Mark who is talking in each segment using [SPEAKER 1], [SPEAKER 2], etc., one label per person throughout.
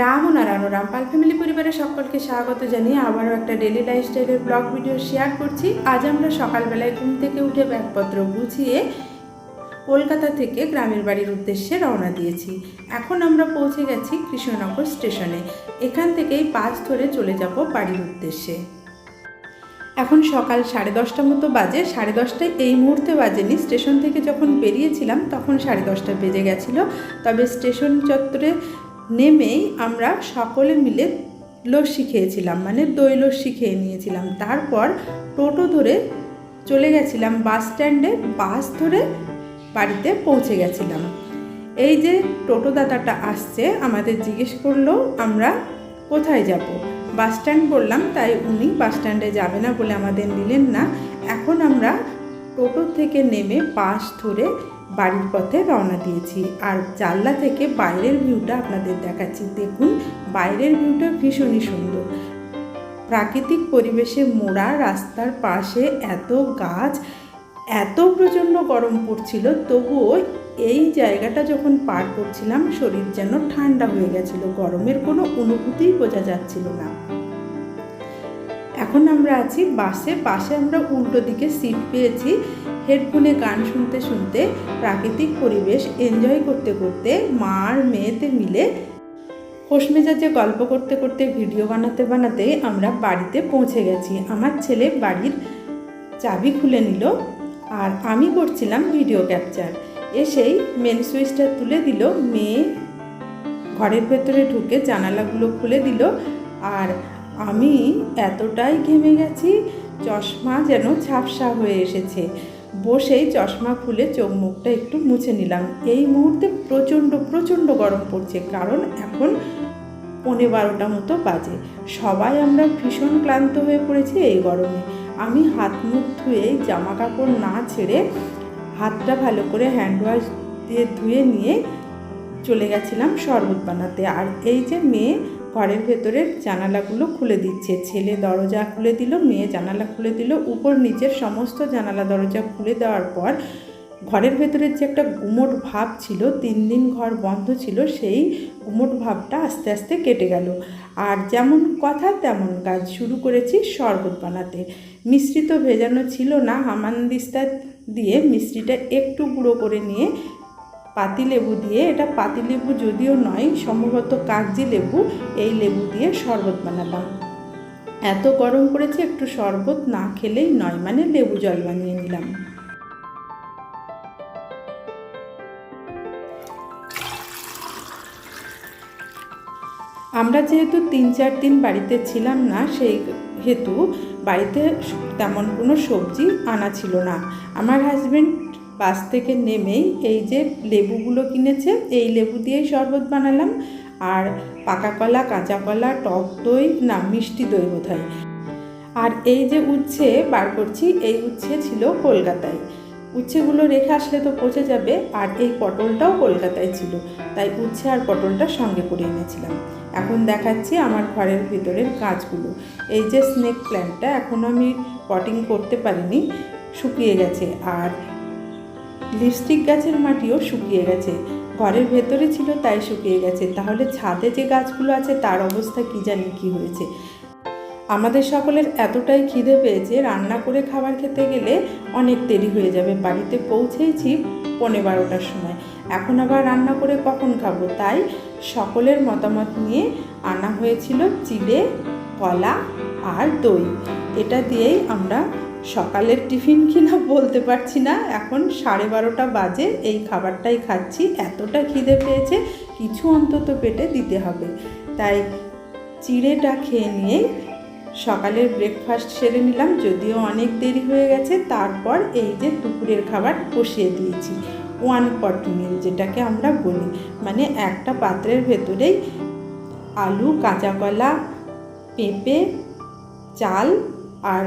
[SPEAKER 1] রাম ও নারায়ণ রামপাল ফ্যামিলি পরিবারের সকলকে স্বাগত জানিয়ে আবারও একটা ডেলি লাইফস্টাইলের ব্লগ ভিডিও শেয়ার করছি। আজ আমরা সকালবেলায় ঘুম থেকে উঠে ব্যাগপত্র গুছিয়ে কলকাতা থেকে গ্রামের বাড়ির উদ্দেশ্যে রওনা দিয়েছি। এখন আমরা পৌঁছে গেছি কৃষ্ণনগর স্টেশনে। এখান থেকেই বাস ধরে চলে যাব বাড়ির উদ্দেশ্যে। এখন সকাল সাড়ে দশটা মতো বাজে। সাড়ে দশটায় এই মুহূর্তে বাজেনি। স্টেশন থেকে যখন বেরিয়েছিলাম, তখন সাড়ে দশটা বেজে গেছিল। তবে স্টেশন চত্বরে নেমেই আমরা সকলে মিলে লস্যি খেয়েছিলাম মানে দই লস্যি খেয়ে নিয়েছিলাম। তারপর টোটো ধরে চলে গেছিলাম বাস স্ট্যান্ডে, বাস ধরে বাড়িতে পৌঁছে গেছিলাম। এই যে টোটো দাদাটা আসছে, আমাদের জিজ্ঞেস করল, আমরা কোথায় যাব? বাস স্ট্যান্ড বললাম, তাই উনি বাস স্ট্যান্ডে যাবে না বলে আমাদের নিলেন না। এখন আমরা টোটো থেকে নেমে বাস ধরে বাড়ির পথে রওনা দিয়েছি। আর জানলা থেকে বাইরের ভিউটা আপনাদের দেখাচ্ছি। দেখুন, বাইরের ভিউটা ভীষণই সুন্দর। প্রাকৃতিক পরিবেশে মোড়া রাস্তার পাশে এত গাছ, এত প্রচণ্ড গরম পড়ছিল, তবুও এই জায়গাটা যখন পার করছিলাম, শরীর যেন ঠান্ডা হয়ে গেছিল। গরমের কোনো অনুভূতিই বোঝা যাচ্ছিল না। এখন আমরা আছি বাসে। বাসে আমরা উল্টো দিকে সিট পেয়েছি। হেডফোনে গান শুনতে শুনতে প্রাকৃতিক পরিবেশ এনজয় করতে করতে মা আর মেয়েতে মিলে হোস মেজাজে গল্প করতে করতে ভিডিও বানাতে বানাতে আমরা বাড়িতে পৌঁছে গেছি। আমার ছেলে বাড়ির চাবি খুলে নিল আর আমি করছিলাম ভিডিও ক্যাপচার এসেই মেন সুইচটা তুলে দিল। মেয়ে ঘরের ভেতরে ঢুকে জানালাগুলো খুলে দিল আর আমি এতটাই ঘেমে গেছি, চশমা যেন ঝাপসা হয়ে এসেছে। বসেই চশমা খুলে চোখ মুখটা একটু মুছে নিলাম। এই মুহূর্তে প্রচণ্ড প্রচণ্ড গরম পড়ছে, কারণ এখন পৌনে বারোটা মতো বাজে। সবাই আমরা ভীষণ ক্লান্ত হয়ে পড়েছি এই গরমে। আমি হাত মুখ ধুয়ে জামা কাপড় না ছেড়ে হাতটা ভালো করে হ্যান্ড ওয়াশ দিয়ে ধুয়ে নিয়ে চলে গেছিলাম শরবত বানাতে। আর এই যে মেয়ে ঘরের ভেতরের জানালাগুলো খুলে দিচ্ছে। ছেলে দরজা খুলে দিল, মেয়ে জানালা খুলে দিল। উপর নিচের সমস্ত জানালা দরজা খুলে দেওয়ার পর ঘরের ভেতরের যে একটা গুমোট ভাব ছিল, তিন দিন ঘর বন্ধ ছিল, সেই গুমোট ভাবটা আস্তে আস্তে কেটে গেল। আর যেমন কথা তেমন কাজ শুরু করেছি শরবত বানাতে। মিশ্রি তো ভেজানো ছিল না হামানদিস্তা দিয়ে মিষ্টিটা একটু গুঁড়ো করে নিয়ে পাতিলেবু দিয়ে, এটা পাতিলেবু যদিও নয়, সম্ভবত কাগজি লেবু, এই লেবু দিয়ে শরবত বানালাম এত গরম পড়েছে, একটু শরবত না খেলেই নয় মানে লেবু জল বানিয়ে নিলাম। আমরা যেহেতু তিন চার দিন বাড়িতে ছিলাম না, সেই হেতু বাড়িতে তেমন কোনো সবজি আনা ছিল না। আমার হাজব্যান্ড বাস থেকে নেমেই এই যে লেবুগুলো কিনেছে, এই লেবু দিয়েই শরবত বানালাম। আর পাকা কলা, কাঁচা কলা, টক দই, না, মিষ্টি দই বোধ আর এই যে উচ্ছে বার করছি, এই উচ্ছে ছিল কলকাতায়। উচ্ছেগুলো রেখে আসলে তো পচে যাবে, আর এই পটলটাও কলকাতায় ছিল। তাই উচ্ছে আর পটলটা সঙ্গে করে এনেছিলাম। এখন দেখাচ্ছি আমার ঘরের ভিতরের গাছগুলো। এই যে স্নেক প্ল্যান্টটা এখনও আমি পটিং করতে পারিনি, শুকিয়ে গেছে। আর লিপস্টিক গাছের মাটিও শুকিয়ে গেছে। ঘরের ভেতরে ছিল তাই শুকিয়ে গেছে। তাহলে ছাদে যে গাছগুলো আছে তার অবস্থা কী জানি কী হয়েছে? আমাদের সকলের এতটাই খিদে পেয়েছে, রান্না করে খাবার খেতে গেলে অনেক দেরি হয়ে যাবে। বাড়িতে পৌঁছেইছি পৌনে বারোটার সময়। এখন আবার রান্না করে কখন খাব? তাই সকলের মতামত নিয়ে আনা হয়েছিল চিড়ে, কলা আর দই। এটা দিয়েই আমরা সকালের টিফিন কিনা বলতে পারছি না। এখন সাড়ে বারোটা বাজে, এই খাবারটাই খাচ্ছি। এতটা খিদে পেয়েছে, কিছু অন্তত পেটে দিতে হবে। তাই চিড়েটা খেয়ে নিয়ে সকালের ব্রেকফাস্ট সেরে নিলাম। যদিও অনেক দেরি হয়ে গেছে, তারপর এই যে দুপুরের খাবার বসিয়ে দিয়েছি। ওয়ান পট মিল যেটাকে আমরা বলি। মানে একটা পাত্রের ভেতরেই আলু, কাঁচা কলা, পেঁপে, চাল আর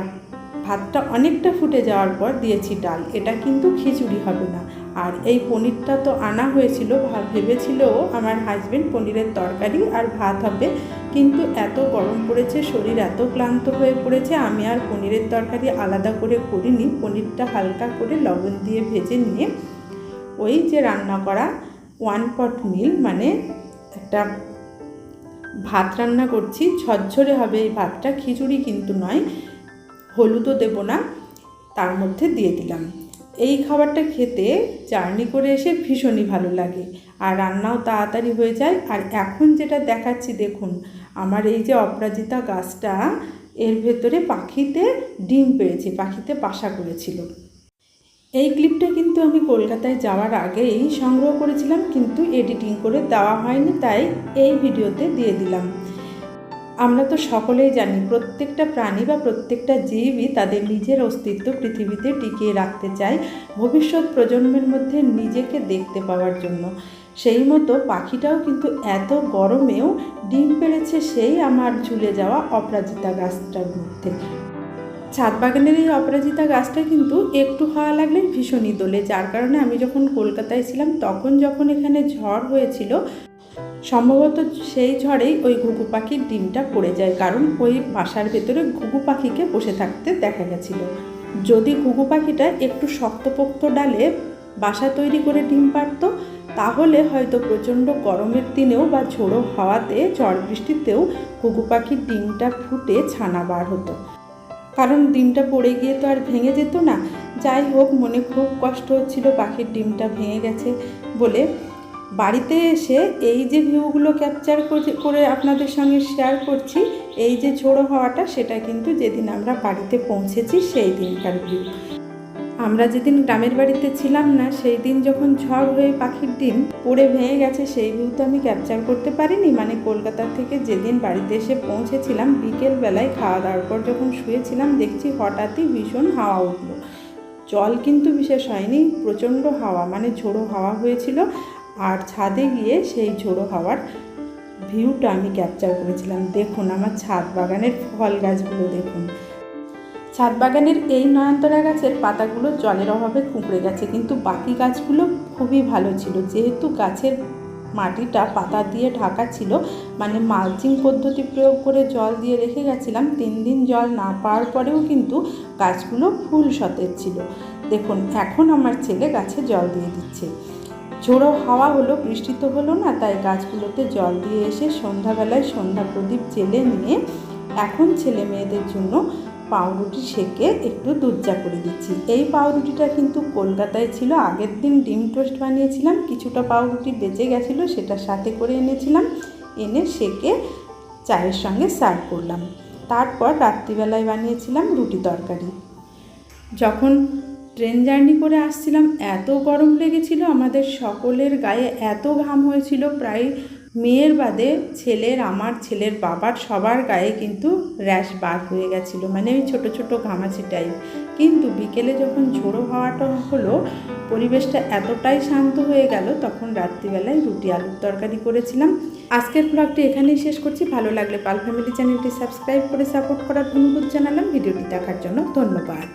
[SPEAKER 1] ভাতটা অনেকটা ফুটে যাওয়ার পর দিয়েছি ডাল। এটা কিন্তু খিচুড়ি হবে না। আর এই পনিরটা তো আনা হয়েছিল ভেবেছিল আমার হাজবেন্ড পনিরের তরকারি আর ভাত হবে। কিন্তু এত গরম পড়েছে, শরীর এত ক্লান্ত হয়ে পড়েছে, আমি আর পনিরের তরকারি আলাদা করে করিনি। পনিরটা হালকা করে লবণ দিয়ে ভেজে নিয়ে ওই যে রান্না করা ওয়ান পট মিল মানে একটা ভাত রান্না করছি। ঝরঝরে হবে এই ভাতটা। খিচুড়ি কিন্তু নয়। হলুদও দেবো না, তার মধ্যে দিয়ে দিলাম। এই খাবারটা খেতে জার্নি করে এসে ভীষণই ভালো লাগে, আর রান্নাও তাড়াতাড়ি হয়ে যায়। আর এখন যেটা দেখাচ্ছি, দেখুন, আমার এই যে অপরাজিতা গাছটা, এর ভেতরে পাখিতে ডিম পেয়েছে, পাখিতে বাসা করেছিল। এই ক্লিপটা কিন্তু আমি কলকাতায় যাওয়ার আগেই সংগ্রহ করেছিলাম, কিন্তু এডিটিং করে দেওয়া হয়নি, তাই এই ভিডিওতে দিয়ে দিলাম। আমরা তো সকলেই জানি প্রত্যেকটা প্রাণী বা প্রত্যেকটা জীবই তাদের নিজের অস্তিত্ব পৃথিবীতে টিকিয়ে রাখতে চায় ভবিষ্যৎ প্রজন্মের মধ্যে নিজেকে দেখতে পাওয়ার জন্য। সেই মতো পাখিটাও কিন্তু এত গরমেও ডিম পেড়েছে সেই আমার ঝুলে যাওয়া অপরাজিতা গাছটার মধ্যে। ছাদ বাগানের এই অপরাজিতা গাছটা কিন্তু একটু হাওয়া লাগলে ভীষণই দোলে, যার কারণে আমি যখন কলকাতায় ছিলাম তখন যখন এখানে ঝড় হয়েছিল সম্ভবত সেই ঝড়েই ওই ঘুঘু পাখির ডিমটা পড়ে যায়, কারণ ওই বাসার ভেতরে ঘুঘু পাখিকে বসে থাকতে দেখা গেছিল। যদি ঘুঘু পাখিটা একটু শক্তপোক্ত ডালে বাসা তৈরি করে ডিম পারত তাহলে হয়তো প্রচণ্ড গরমের দিনেও বা ঝোড়ো হাওয়াতে ঝড় বৃষ্টিতেও ঘুঘু পাখির ডিমটা ফুটে ছানা বার হতো। কারণ ডিমটা পড়ে গিয়ে তো আর ভেঙে যেত না। যাই হোক, মনে খুব কষ্ট হচ্ছিল পাখির ডিমটা ভেঙে গেছে বলে বাড়িতে এসে এই যে ভিউগুলো ক্যাপচার করে আপনাদের সঙ্গে শেয়ার করছি, এই যে ঝোড়ো হওয়াটা, সেটা কিন্তু যেদিন আমরা বাড়িতে পৌঁছেছি, সেই দিনকার ভিউ আমরা যেদিন গ্রামের বাড়িতে ছিলাম না, সেই দিন যখন ঝড় হয়ে পাখির ডিম পড়ে ভেঙে গেছে, সেই ভিউ তো আমি ক্যাপচার করতে পারিনি। মানে কলকাতা থেকে যেদিন বাড়িতে এসে পৌঁছেছিলাম বিকেলবেলায় খাওয়া দাওয়ার পর যখন শুয়েছিলাম, দেখছি হঠাৎই ভীষণ হাওয়া উঠল। জল কিন্তু বিশেষ হয়নি, প্রচণ্ড হাওয়া মানে ঝোড়ো হাওয়া হয়েছিল। আর ছাদে গিয়ে সেই ঝোড়ো হাওয়ার ভিউটা আমি ক্যাপচার করেছিলাম। দেখুন, আমার ছাদ বাগানের ফল গাছগুলো দেখুন। ছাদ বাগানের এই নয়নতরা গাছের পাতাগুলো জলের অভাবে কুঁকড়ে গেছে, কিন্তু বাকি গাছগুলো খুবই ভালো ছিল। যেহেতু গাছের মাটিটা পাতা দিয়ে ঢাকা ছিল মানে মালচিং পদ্ধতি প্রয়োগ করে জল দিয়ে রেখে গেছিলাম, তিন দিন জল না পাওয়ার পরেও কিন্তু গাছগুলো ফুল সতেজ ছিল। দেখুন, এখন আমার ছেলে গাছে জল দিয়ে দিচ্ছে। ঝোড়ো হাওয়া হলো, বৃষ্টি তো হলো না, তাই গাছগুলোতে জল দিয়ে এসে সন্ধ্যাবেলায় সন্ধ্যা প্রদীপ জেলে নিয়ে এখন ছেলে মেয়েদের জন্য পাউরুটি সেকে একটু দুধ করে দিচ্ছি। এই পাউরুটিটা কিন্তু কলকাতায় ছিল, আগের দিন ডিম টোস্ট বানিয়েছিলাম, কিছুটা পাউরুটি বেঁচে গেছিল, সেটা সাথে করে এনেছিলাম, এনে সেকে চায়ের সঙ্গে সার্ভ করলাম। তারপর রাত্রিবেলায় বানিয়েছিলাম রুটি তরকারি। যখন ট্রেন জার্নি করে আসছিলাম, এত গরম লেগেছিল, আমাদের সকলের গায়ে এত ঘাম হয়েছিল, প্রায় মেয়ের বাদে ছেলের, আমার ছেলের বাবার সবার গায়ে কিন্তু র্যাশ বার হয়ে গেছিল মানে ওই ছোটো ছোটো ঘামাচি টাইপ কিন্তু বিকেলে যখন ঝোড়ো হওয়াটা হলো, পরিবেশটা এতটাই শান্ত হয়ে গেল, তখন রাত্রিবেলায় রুটি, আলুর তরকারি করেছিলাম। আজকের ব্লগটি এখানেই শেষ করছি, ভালো লাগলে পাল ফ্যামিলি চ্যানেলটি সাবস্ক্রাইব করে সাপোর্ট করার অনুরোধ জানালাম, ভিডিওটি দেখার জন্য ধন্যবাদ।